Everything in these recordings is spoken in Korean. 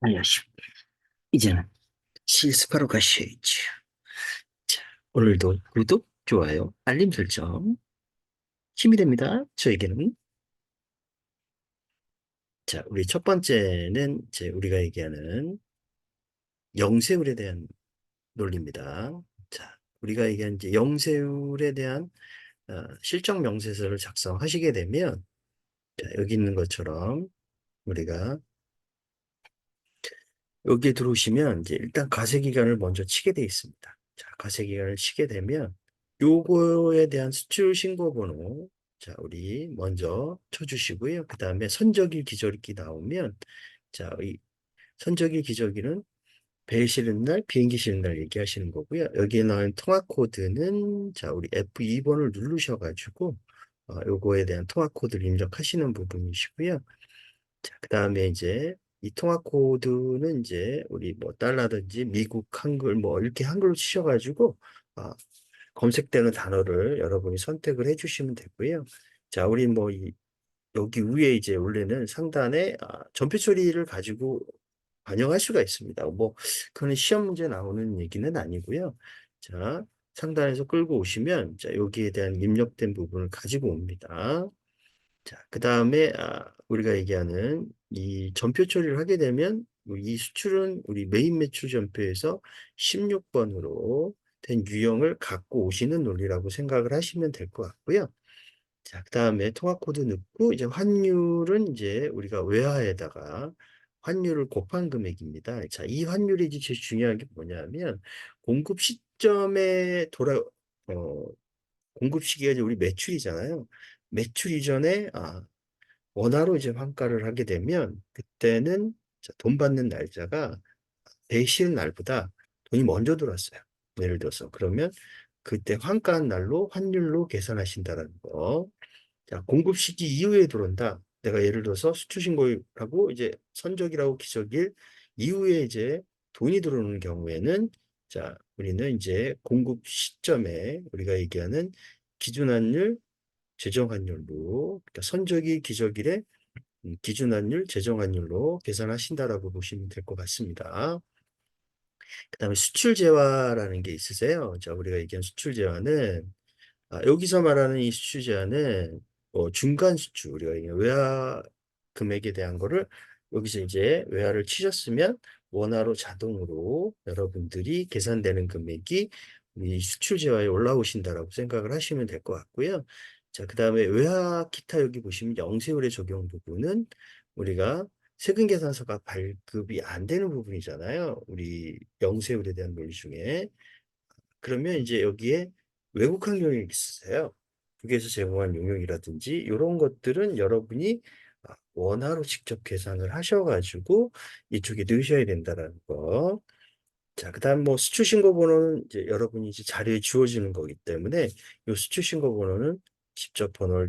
안녕하십니까. 이제는 실습하러 가셔야죠. 자, 오늘도 구독, 좋아요, 알림 설정 힘이 됩니다. 저에게는. 자, 우리 첫 번째는 이제 우리가 얘기하는 영세율에 대한 논리입니다. 자, 우리가 얘기한 이제 영세율에 대한 어, 실적 명세서를 작성하시게 되면 자, 여기 있는 것처럼 우리가 여기에 들어오시면 이제 일단 가세 기간을 먼저 치게 돼 있습니다. 자, 가세 기간을 치게 되면 요거에 대한 수출 신고 번호 자, 우리 먼저 쳐주시고요. 그 다음에 선적일 기저일기 나오면 자, 이 선적일 기저일기는 배 실은 날, 비행기 실은 날 얘기하시는 거고요. 여기에 나온 통화 코드는 자, 우리 F2번을 누르셔가지고 어, 요거에 대한 통화 코드를 입력하시는 부분이시고요. 자, 그 다음에 이제 이 통화 코드는 이제 우리 뭐 달러든지 미국 한글 뭐 이렇게 한글로 치셔가지고 아, 검색되는 단어를 여러분이 선택을 해주시면 되고요. 자, 우리 뭐 이, 여기 위에 이제 원래는 상단에 아, 전표 처리를 가지고 반영할 수가 있습니다. 뭐 그거는 시험 문제 나오는 얘기는 아니고요. 자, 상단에서 끌고 오시면 자, 여기에 대한 입력된 부분을 가지고 옵니다. 자, 그 다음에 아, 우리가 얘기하는 이 전표 처리를 하게 되면 이 수출은 우리 메인 매출 전표에서 16번으로 된 유형을 갖고 오시는 논리라고 생각을 하시면 될 것 같고요. 자, 그 다음에 통화 코드 넣고 이제 환율은 이제 우리가 외화에다가 환율을 곱한 금액입니다. 자, 이 환율이 이제 제일 중요한 게 뭐냐면 공급 시점에 돌아 어, 공급 시기가 이제 우리 매출이잖아요. 매출 이전에 아, 원화로 이제 환가를 하게 되면 그때는 돈 받는 날짜가 대신 날보다 돈이 먼저 들어왔어요. 예를 들어서 그러면 그때 환가한 날로 환율로 계산하신다는 거. 자, 공급 시기 이후에 들어온다. 내가 예를 들어서 수출 신고라고 이제 선적이라고 기적일 이후에 이제 돈이 들어오는 경우에는 자, 우리는 이제 공급 시점에 우리가 얘기하는 기준 환율, 재정 환율로 그러니까 선적이 기적일에 음, 기준 환율, 재정 환율로 계산하신다라고 보시면 될 것 같습니다. 그 다음에 수출 재화라는 게 있으세요. 자, 우리가 얘기한 수출 재화는 아, 여기서 말하는 이 수출 재화는 뭐 중간 수출, 우리가 얘기한 외화 금액에 대한 거를 여기서 이제 외화를 치셨으면 원화로 자동으로 여러분들이 계산되는 금액이 이 수출 재화에 올라오신다라고 생각을 하시면 될 것 같고요. 자, 그 다음에 외화 기타 여기 보시면 영세율의 적용 부분은 우리가 세금 계산서가 발급이 안 되는 부분이잖아요. 우리 영세율에 대한 논리 중에. 그러면 이제 여기에 외국 환경이 있으세요. 국에서 제공한 용역이라든지 이런 것들은 여러분이 아, 원화로 직접 계산을 하셔가지고 이쪽에 넣으셔야 된다라는 거. 자, 그 다음 뭐 수출 신고 번호는 이제 여러분이 이제 자료에 주어지는 거기 때문에 이 수출 신고 번호는 직접 번호를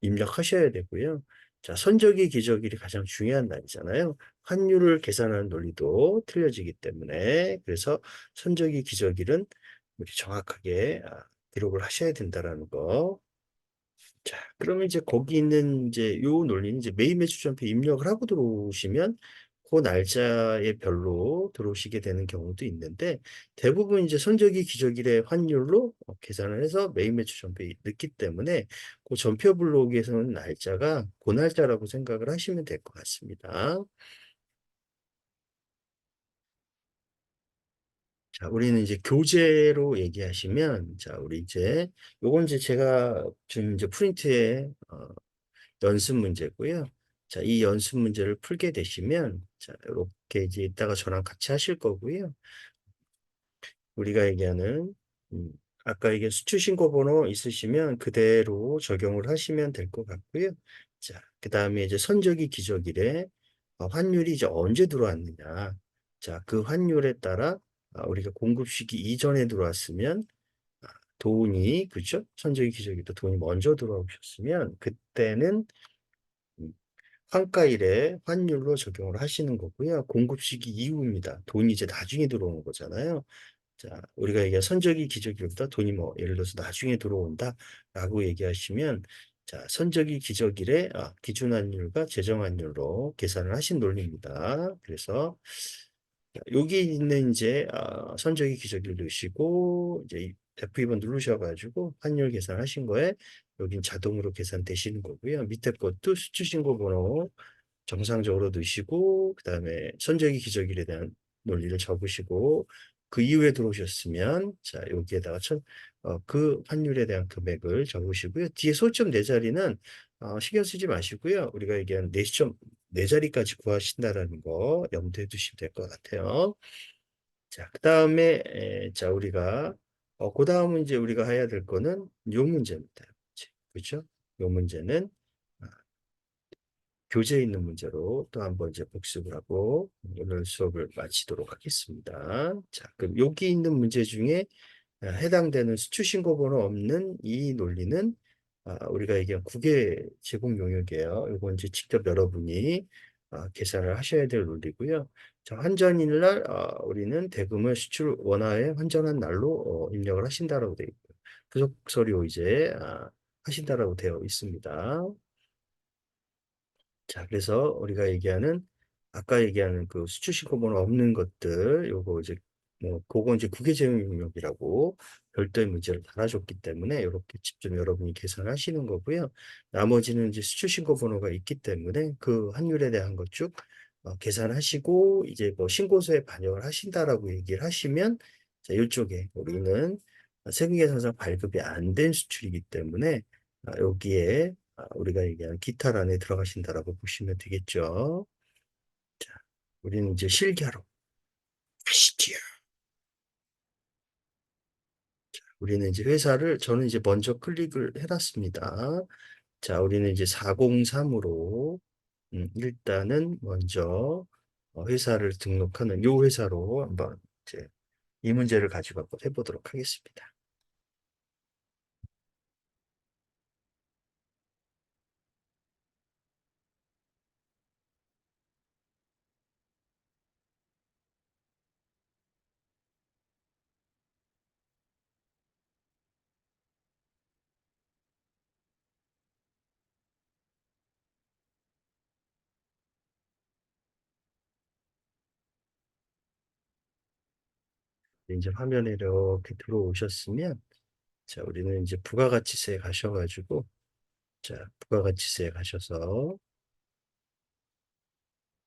입력하셔야 되고요. 자, 선적이 기적일이 가장 중요한 날이잖아요. 환율을 계산하는 논리도 틀려지기 때문에 그래서 선적이 기적일은 우리 정확하게 아, 기록을 하셔야 된다라는 거. 자, 그러면 이제 거기 있는 이제 요 논리는 이제 매일 매출 전표 입력을 하고 들어오시면 그 날짜에 별로 들어오시게 되는 경우도 있는데 대부분 이제 선적이 기적일의 환율로 어, 계산을 해서 매일 매출 전표에 넣기 때문에 그 전표 블록에서는 날짜가 그 날짜라고 생각을 하시면 될 것 같습니다. 자, 우리는 이제 교재로 얘기하시면, 자, 우리 이제, 요건 이제 제가 지금 이제 프린트에, 어, 연습 문제고요. 자, 이 연습 문제를 풀게 되시면, 자, 이렇게 이제 이따가 저랑 같이 하실 거고요. 우리가 얘기하는, 음, 아까 이게 수출 신고 번호 있으시면 그대로 적용을 하시면 될 것 같고요. 자, 그 다음에 이제 선적이 기적일에 어, 환율이 이제 언제 들어왔느냐. 자, 그 환율에 따라 아, 우리가 공급 시기 이전에 들어왔으면 아, 돈이 그죠? 선적이 기적일도 돈이 먼저 들어오셨으면 그때는 음, 환가일에 환율로 적용을 하시는 거고요. 공급 시기 이후입니다. 돈이 이제 나중에 들어오는 거잖아요. 자, 우리가 얘기한 선적이 기적일보다 돈이 뭐 예를 들어서 나중에 들어온다라고 얘기하시면 자, 선적이 기저일에 아, 기준 환율과 재정 환율로 계산을 하신 논리입니다. 그래서 여기 있는 이제 아, 선적이 기저일 넣으시고 이제 F2번 누르셔가지고 환율 계산하신 거에 여긴 자동으로 계산되시는 거고요. 밑에 것도 수출신고 번호 정상적으로 넣으시고 그 다음에 선적이 기저일에 대한 논리를 적으시고 그 이후에 들어오셨으면 자 여기에다가 천, 어, 그 환율에 대한 금액을 적으시고요. 뒤에 소점 네 자리는 어, 신경 쓰지 마시고요. 우리가 얘기한 네 시점 네 자리까지 구하신다라는 거 염두에 두시면 될 것 같아요. 자, 그 다음에 자 우리가 어, 그 다음은 이제 우리가 해야 될 거는 요 문제입니다. 그렇죠? 요 문제는 아, 교재에 있는 문제로 또 한 번 이제 복습을 하고 오늘 수업을 마치도록 하겠습니다. 자, 그럼 여기 있는 문제 중에 아, 해당되는 수출신고 번호 없는 이 논리는 아, 우리가 얘기한 국외 제공 용역이에요. 이건 이제 직접 여러분이 아, 계산을 하셔야 될 논리고요. 자, 환전일 날 아, 우리는 대금을 수출 원화에 환전한 날로 어, 입력을 하신다라고 되어 있고요. 부속 서류 이제 아, 하신다라고 되어 있습니다. 자, 그래서 우리가 얘기하는 아까 얘기하는 그 수출 신고 번호 없는 것들 요거 이제 뭐 그거 이제 국외 제휴 용역이라고 별도의 문제를 달아줬기 때문에 이렇게 직접 여러분이 계산하시는 거고요. 나머지는 이제 수출 신고 번호가 있기 때문에 그 환율에 대한 것쭉 어, 계산하시고 이제 뭐 신고서에 반영을 하신다라고 얘기를 하시면 자, 이쪽에 우리는 세금계산서 발급이 안 된 수출이기 때문에 아, 여기에 아, 우리가 얘기하는 기타란에 들어가신다라고 보시면 되겠죠. 자, 우리는 이제 실기하러 가시죠. 우리는 이제 회사를 저는 이제 먼저 클릭을 해놨습니다. 자, 우리는 이제 403으로 음, 일단은 먼저 어, 회사를 등록하는 요 회사로 한번 이제 이 문제를 가지고 한번 해보도록 하겠습니다. 이제 화면에 이렇게 들어오셨으면 자 우리는 이제 부가가치세에 가셔가지고 자 부가가치세에 가셔서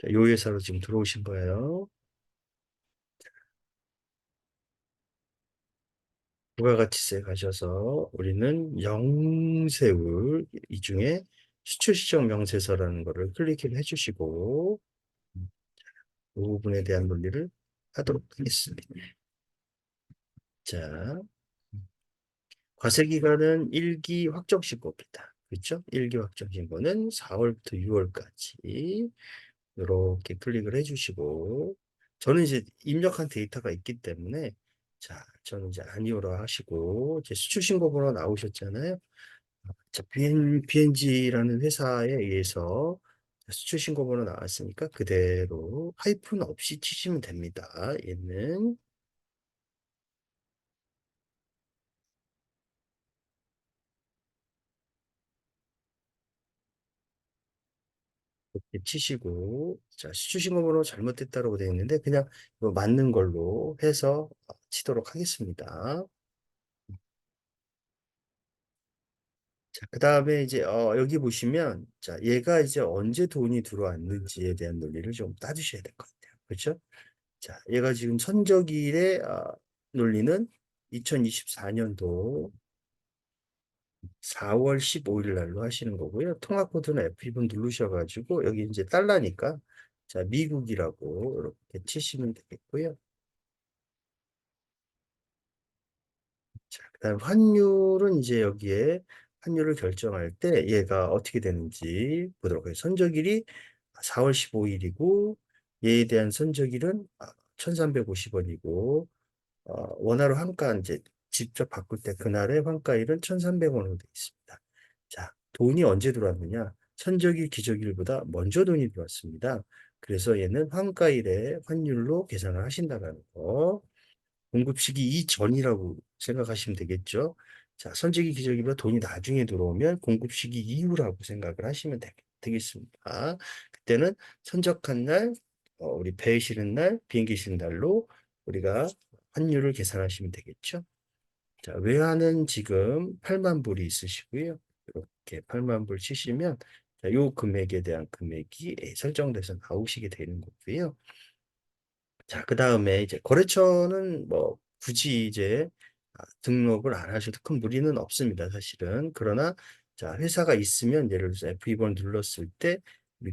자, 요 회사로 지금 들어오신 거예요. 부가가치세에 가셔서 우리는 영세울 이 중에 수출시정 명세서라는 거를 클릭을 해주시고 이 부분에 대한 논리를 하도록 하겠습니다. 자, 과세기간은 1기 확정신고입니다. 그렇죠? 1기 확정신고는 4월부터 6월까지 이렇게 클릭을 해주시고 저는 이제 입력한 데이터가 있기 때문에 자, 저는 이제 아니오로 하시고 이제 수출신고 번호 나오셨잖아요. 자, BN, BNG라는 회사에 의해서 수출신고 번호 나왔으니까 그대로 하이픈 없이 치시면 됩니다. 얘는 이렇게 치시고 자 번호 잘못됐다고 되어 있는데 그냥 이거 맞는 걸로 해서 치도록 하겠습니다. 자, 그 다음에 이제 어, 여기 보시면 자 얘가 이제 언제 돈이 들어왔는지에 대한 논리를 좀 따주셔야 될 것 같아요. 그렇죠? 자, 얘가 지금 선적일의 어, 논리는 2024년도 4월 15일 날로 하시는 거고요. 통화 코드는 F1 누르셔가지고 여기 이제 달러니까 자 미국이라고 이렇게 치시면 되겠고요. 자, 그다음 환율은 이제 여기에 환율을 결정할 때 얘가 어떻게 되는지 보도록 해요. 선적일이 4월 15일이고 얘에 대한 선적일은 1350원이고 어, 원화로 한가 이제 직접 바꿀 때 그날의 환가일은 1,300원으로 되어 있습니다. 자, 돈이 언제 들어왔느냐? 선적일, 기적일보다 먼저 돈이 들어왔습니다. 그래서 얘는 환가일의 환율로 계산을 하신다는 거. 공급 시기 이전이라고 생각하시면 되겠죠. 자, 선지기 기저귀보다 돈이 나중에 들어오면 공급 시기 이후라고 생각을 하시면 되, 되겠습니다. 그때는 선적한 날, 어, 우리 배에 실은 날, 비행기 실은 날로 우리가 환율을 계산하시면 되겠죠. 자, 외화는 지금 8만 불이 있으시고요. 이렇게 8만 불 치시면 자, 요 금액에 대한 금액이 예, 설정돼서 나오시게 되는 거고요. 자, 그 다음에 이제 거래처는 뭐 굳이 이제 아, 등록을 안 하셔도 큰 무리는 없습니다, 사실은. 그러나 자, 회사가 있으면 예를 들어서 F2번 눌렀을 때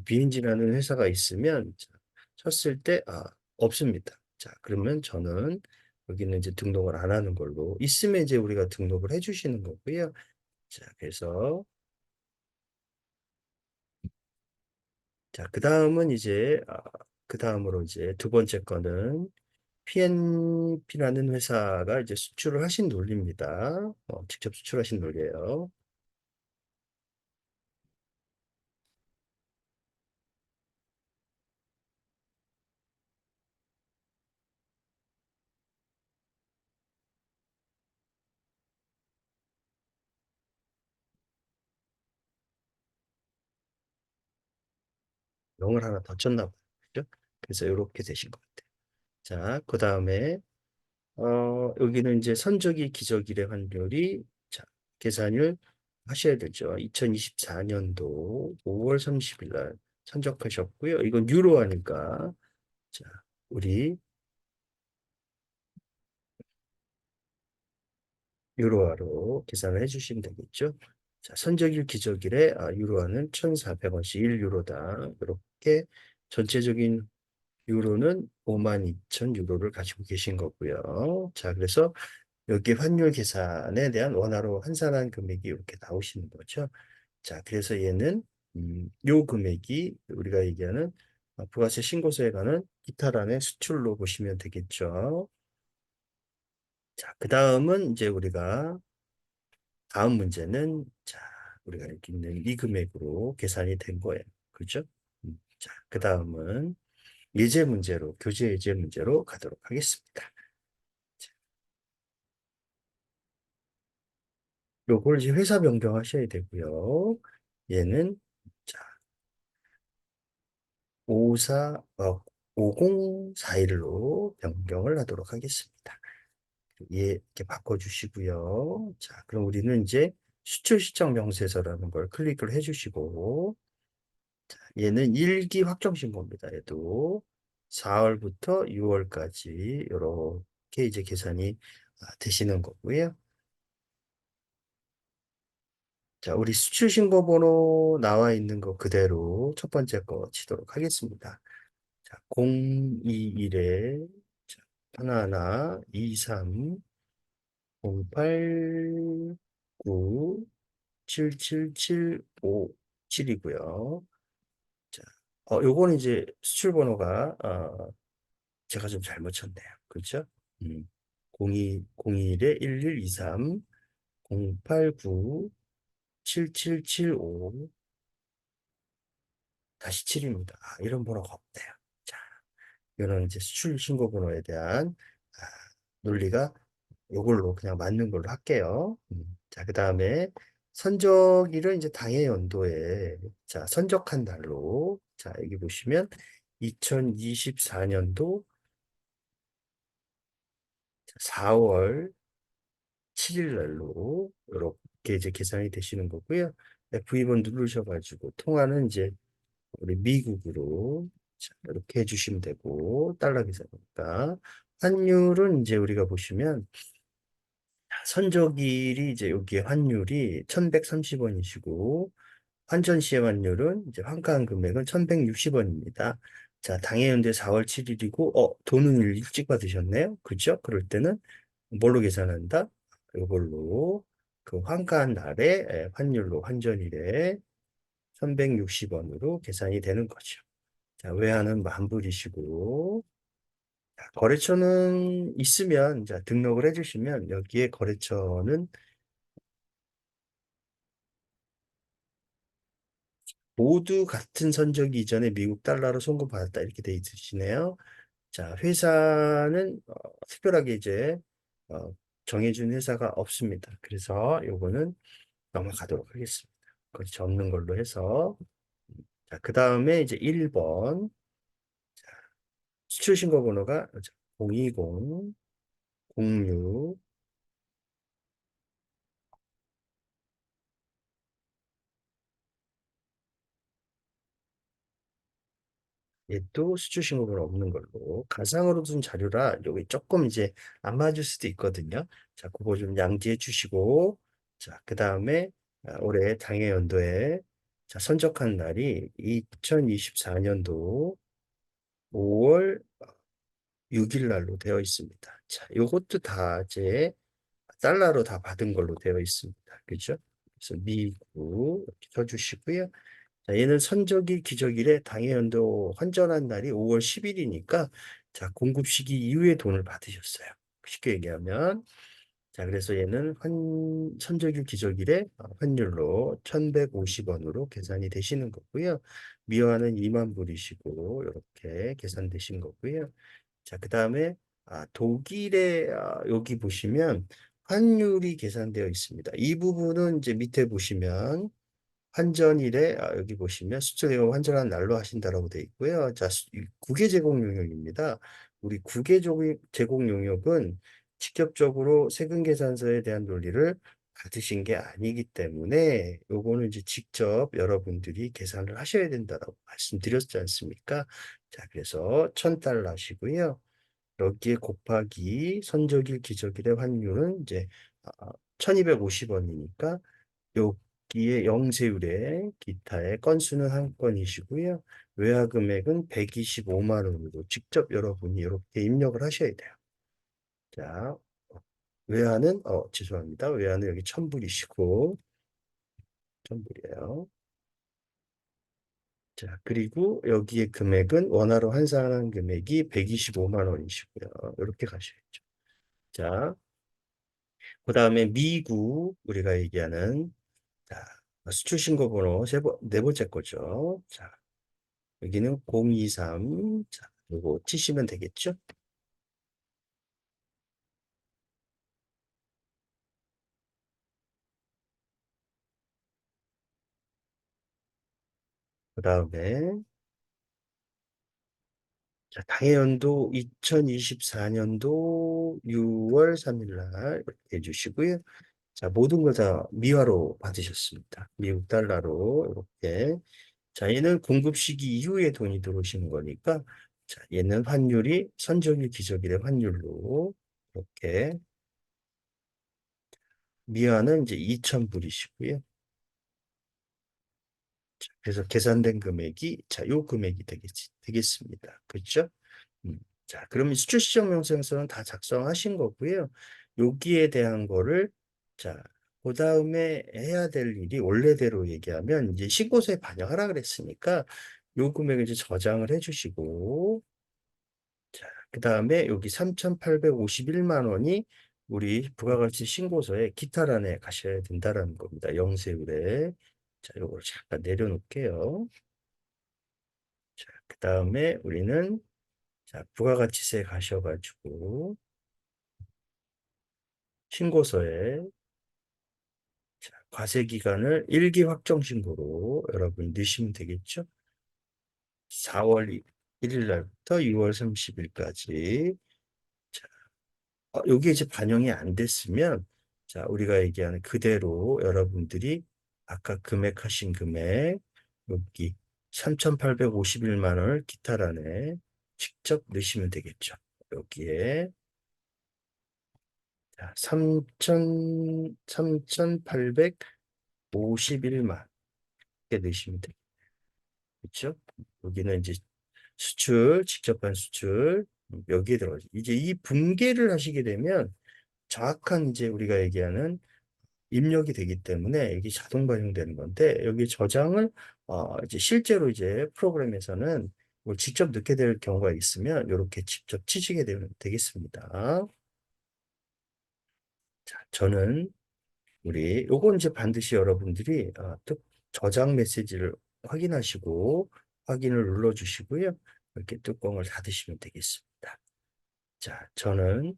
비엔지라는 회사가 있으면 자, 쳤을 때 아, 없습니다. 자, 그러면 저는 여기는 이제 등록을 안 하는 걸로 있으면 이제 우리가 등록을 해 주시는 거고요. 자, 그래서 자, 그 다음은 이제 아, 그 다음으로 이제 두 번째 거는 PNP라는 회사가 이제 수출을 하신 논리입니다. 어, 직접 수출하신 논리예요. 영을 하나 더 쳤나 봐요. 그죠? 그래서 이렇게 되신 것 같아요. 자, 그 다음에 어, 여기는 이제 선적이 기저일의 환율이 자, 계산을 하셔야 되죠. 2024년도 5월 30일 날 선적하셨고요. 이건 유로 하니까 자, 우리 유로화로 계산을 해주시면 되겠죠. 자, 선적일 기저일에 아, 유로화는 1,400원씩 1유로다. 이렇게 전체적인 유로는 52,000 유로를 가지고 계신 거고요. 자, 그래서 여기 환율 계산에 대한 원화로 환산한 금액이 이렇게 나오시는 거죠. 자, 그래서 얘는 음, 요 금액이 우리가 얘기하는 아, 부가세 신고서에 관한 기타란의 수출로 보시면 되겠죠. 자, 그 다음은 이제 우리가 다음 문제는 자, 우리가 이렇게 있는 이 금액으로 계산이 된 거예요. 그죠? 음, 자, 그 다음은 예제 문제로, 교재 예제 문제로 가도록 하겠습니다. 요걸 이제 회사 변경하셔야 되고요. 얘는 자 54, 어, 5041로 변경을 하도록 하겠습니다. 예, 이렇게 바꿔주시고요. 자, 그럼 우리는 이제 수출 시청 명세서라는 걸 클릭을 해주시고, 자, 얘는 일기 확정 신고입니다. 얘도 4월부터 6월까지 이렇게 이제 계산이 아, 되시는 거고요. 자, 우리 수출 신고 번호 나와 있는 거 그대로 첫 번째 거 치도록 하겠습니다. 자, 021에 하나하나 23 08 9 7775 7이고요. 자, 어, 요거는 이제 수출 번호가 어, 제가 좀 잘못 쳤네요. 그렇죠? 음, 02 01에 1123 089 7775 다시 7입니다. 아, 이런 번호가 없네요. 자, 이거는 이제 수출 신고 번호에 대한 아, 논리가 이걸로 그냥 맞는 걸로 할게요. 음, 자, 그 다음에 선적일은 이제 당해 연도에 자 선적한 날로 자 여기 보시면 2024년도 4월 7일 날로 이렇게 이제 계산이 되시는 거고요. F2번 누르셔가지고 통화는 이제 우리 미국으로 자, 이렇게 해주시면 되고 달러 계산이니까 환율은 이제 우리가 보시면 선적일이 이제 여기에 환율이 1130원이시고 환전 시의 환율은 이제 환가한 금액은 1160원입니다. 자, 당해연대 4월 7일이고 어, 돈은 일찍 받으셨네요. 그죠? 그럴 때는 뭘로 계산한다? 이걸로 그 환가한 날에 환율로 환전일에 1160원으로 계산이 되는 거죠. 자, 외화는 만불이시고 거래처는 있으면 자, 등록을 해주시면 여기에 거래처는 모두 같은 선적이 이전에 미국 달러로 송금받았다 이렇게 돼 있으시네요. 자, 회사는 어, 특별하게 이제 어, 정해준 회사가 없습니다. 그래서 요거는 넘어가도록 하겠습니다. 거기 접는 걸로 해서 자, 그 다음에 이제 1번 수출 신고 번호가 020 06 얘도 수출 신고가 없는 걸로. 가상으로 둔 자료라 여기 조금 이제 안 맞을 수도 있거든요. 자, 그거 좀 양지해 주시고. 자, 그 다음에 아, 올해 당해 연도에 자, 선적한 날이 2024년도 5월 6일 날로 되어 있습니다. 자, 요것도 다 이제 달러로 다 받은 걸로 되어 있습니다. 그죠? 그래서 미국 이렇게 쳐주시고요. 자, 얘는 선적일, 기적일에 당해 연도 환전한 날이 5월 10일이니까 자, 공급 시기 이후에 돈을 받으셨어요. 쉽게 얘기하면 자, 그래서 얘는 환, 선적일, 기적일에 환율로 1150원으로 계산이 되시는 거고요. 미화는 2만 불이시고 이렇게 계산되신 거고요. 자, 그 다음에 아, 독일의 아, 여기 보시면 환율이 계산되어 있습니다. 이 부분은 이제 밑에 보시면 환전일에 아, 여기 보시면 수출대금 환전한 날로 하신다라고 되어 있고요. 자, 수- 이 국외 제공 용역입니다. 우리 국외 조- 제공 용역은 직접적으로 세금 계산서에 대한 논리를 받으신 게 아니기 때문에 요거는 이제 직접 여러분들이 계산을 하셔야 된다라고 말씀드렸지 않습니까? 자, 그래서 천 달러 하시고요. 여기에 곱하기 선적일 기적일의 환율은 이제 1250원이니까 여기에 영세율의 기타의 건수는 한 건이시고요. 외화 금액은 125만 원으로 직접 여러분이 이렇게 입력을 하셔야 돼요. 자, 외화는 어 죄송합니다. 외화는 여기 1000불이시고 1000불이에요. 자, 그리고 여기에 금액은 원화로 환산한 금액이 125만 원이시고요. 이렇게 가셔야죠. 자, 그 다음에 미국 우리가 얘기하는 자, 수출 신고 번호 세 번, 네 번째 거죠. 자, 여기는 023. 자, 요거 치시면 되겠죠? 그 다음에 자, 당해연도 2024년도 6월 3일 날 이렇게 해주시고요. 자, 모든 걸 다 미화로 받으셨습니다. 미국 달러로 이렇게. 자, 얘는 공급 시기 이후에 돈이 들어오시는 거니까 자, 얘는 환율이 선적일 기적일의 환율로 이렇게 미화는 이제 2,000불이시고요. 그래서 계산된 금액이 자, 요 금액이 되겠, 되겠습니다. 그렇죠? 음. 자, 그러면 수출 시정 명세서는 다 작성하신 거고요. 여기에 대한 거를 자, 그 다음에 해야 될 일이 원래대로 얘기하면 이제 신고서에 반영하라 그랬으니까 요 금액을 이제 저장을 해주시고 자, 그 다음에 여기 3,851만 원이 우리 부가가치 신고서에 기타란에 가셔야 된다라는 겁니다. 영세율에. 자, 요걸 잠깐 내려놓을게요. 자, 그 다음에 우리는 자, 부가가치세 가셔가지고 신고서에 자, 과세 기간을 일기 확정 신고로 여러분 넣으시면 되겠죠? 4월 1일 날부터 6월 30일까지 자, 어, 여기 이제 반영이 안 됐으면 자, 우리가 얘기하는 그대로 여러분들이 아까 금액하신 금액 여기 3,851만 원을 기타란에 직접 넣으시면 되겠죠. 여기에 자, 3,000, 3,851만 이렇게 넣으시면 되겠죠. 그렇죠? 여기는 이제 수출, 직접한 수출 여기에 들어가죠. 이제 이 분계를 하시게 되면 정확한 이제 우리가 얘기하는 입력이 되기 때문에 여기 자동 반영되는 건데 여기 저장을 어 이제 실제로 이제 프로그램에서는 뭘 직접 넣게 될 경우가 있으면 이렇게 직접 치시게 되면 되겠습니다. 자, 저는 우리 요건 이제 반드시 여러분들이 어, 또 저장 메시지를 확인하시고 확인을 눌러 주시고요. 이렇게 뚜껑을 닫으시면 되겠습니다. 자, 저는